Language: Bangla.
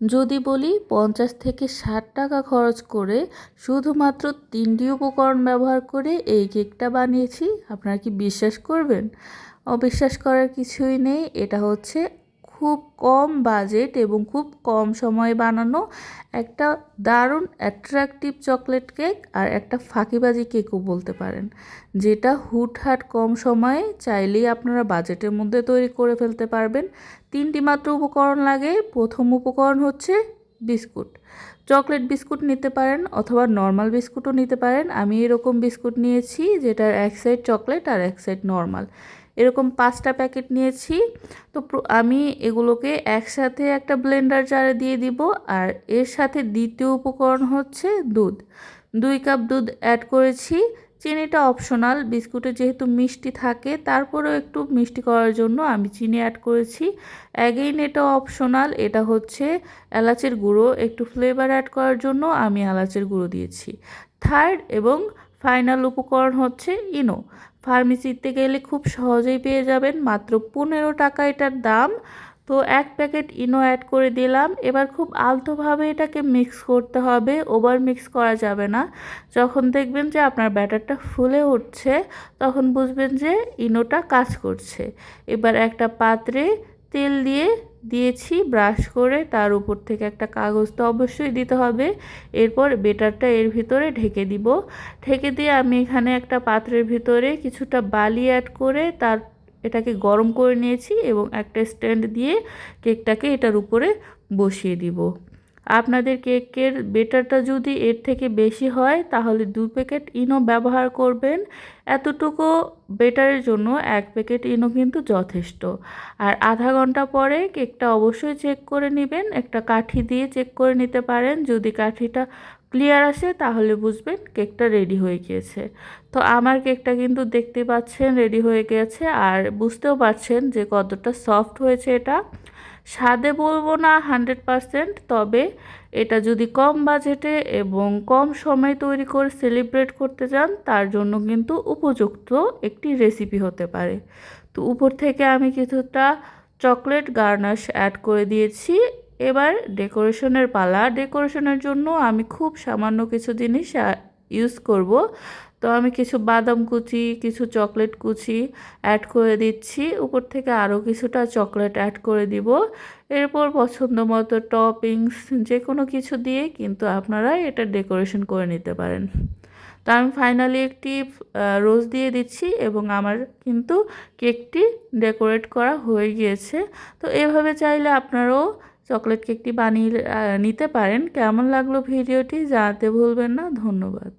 যদি বলি পঞ্চাশ থেকে ষাট টাকা খরচ করে শুধুমাত্র তিনটি উপকরণ ব্যবহার করে এই কেকটা বানিয়েছি, আপনারা কি বিশ্বাস করবেন? অবিশ্বাস করার কিছুই নেই, এটা হচ্ছে খুব কম বাজেট এবং খুব কম সময়ে বানানো একটা দারুণ অ্যাট্রাকটিভ চকলেট কেক আর একটা ফাঁকিবাজি কেকও বলতে পারেন। যেটা হুটহাট কম সময়ে চাইলেই আপনারা বাজেটের মধ্যে তৈরি করে ফেলতে পারবেন। তিনটি মাত্র উপকরণ লাগে। প্রথম উপকরণ হচ্ছে বিস্কুট। চকলেট বিস্কুট নিতে পারেন অথবা নর্মাল বিস্কুটও নিতে পারেন। আমি এরকম বিস্কুট নিয়েছি যেটার এক সাইড চকলেট আর এক সাইড নর্মাল এরকম পাঁচটা প্যাকেট নিয়েছি। তো আমি এগুলোকে একসাথে একটা ব্লেন্ডার জারে দিয়ে দিব আর এর সাথে দ্বিতীয় উপকরণ হচ্ছে দুধ। দুই কাপ দুধ অ্যাড করেছি। চিনিটা অপশনাল, বিস্কুটে যেহেতু মিষ্টি থাকে, তারপরেও একটু মিষ্টি করার জন্য আমি চিনি অ্যাড করেছি। অ্যাগেইন এটা অপশনাল, এটা হচ্ছে এলাচের গুঁড়ো। একটু ফ্লেভার অ্যাড করার জন্য আমি এলাচের গুঁড়ো দিয়েছি। থার্ড এবং ফাইনাল উপকরণ হচ্ছে ইনো। ফার্মেসিতে গেলে খুব সহজেই পেয়ে যাবেন মাত্র পনেরো টাকা এটার দাম। তো এক প্যাকেট ইনো অ্যাড করে দিলাম। এবার খুব আলতোভাবে এটাকে মিক্স করতে হবে। ওভার মিক্স করা যাবে না। যখন দেখবেন যে আপনার ব্যাটারটা ফুলে উঠছে, তখন বুঝবেন যে ইনোটা কাজ করছে। এবার একটা পাত্রে তেল দিয়ে দিয়েছি ব্রাশ করে তার উপর থেকে একটা কাগজ তো অবশ্যই দিতে হবে। এরপর বেটারটা এর ভিতরে ঢেকে দিব। ঢেকে দিয়ে আমি এখানে একটা পাত্রের ভিতরে কিছুটা বালি অ্যাড করে তার, এটাকে গরম করে নিয়েছি এবং একটা স্ট্যান্ড দিয়ে কেকটাকে এটার উপরে বসিয়ে দিব। আপনাদের কেকের বেটারটা যদি এর থেকে বেশি হয়, তাহলে দু প্যাকেট ইনো ব্যবহার করবেন। এতটুকু বেটারের জন্য এক প্যাকেট ইনো কিন্তু যথেষ্ট। আর আধা ঘণ্টা পরে কেকটা অবশ্যই চেক করে নেবেন। একটা কাঠি দিয়ে চেক করে নিতে পারেন। যদি কাঠিটা ক্লিয়ার আসে, তাহলে বুঝবেন কেকটা রেডি হয়ে গিয়েছে। তো আমার কেকটা কিন্তু দেখতে পাচ্ছেন রেডি হয়ে গেছে। আর বুঝতেও পারছেন যে কতটা সফট হয়েছে এটা। স্বাদে বলব না হান্ড্রেড পারসেন্ট, তবে এটা যদি কম বাজেটে এবং কম সময় তৈরি করে সেলিব্রেট করতে চান, তার জন্য কিন্তু উপযুক্ত একটি রেসিপি হতে পারে। তো উপর থেকে আমি কিছুটা চকলেট গার্নাশ অ্যাড করে দিয়েছি। এবার ডেকোরেশনের পালা। ডেকোরেশনের জন্য আমি খুব সামান্য কিছু জিনিস ইউজ করব। তো আমি কিছু বাদাম কুচি, কিছু চকলেট কুচি অ্যাড করে দিচ্ছি। উপর থেকে আরও কিছুটা চকলেট অ্যাড করে দিব। এরপর পছন্দ মতো টপিংস যে কোনো কিছু দিয়ে কিন্তু আপনারা এটা ডেকোরেশন করে নিতে পারেন। তো আমি ফাইনালি একটি রোজ দিয়ে দিচ্ছি এবং আমার কিন্তু কেকটি ডেকোরেট করা হয়ে গিয়েছে। তো এভাবে চাইলে আপনারাও চকলেট কেকটি বানিয়ে নিতে পারেন। কেমন লাগল ভিডিওটি জানাতে ভুলবেন না। ধন্যবাদ।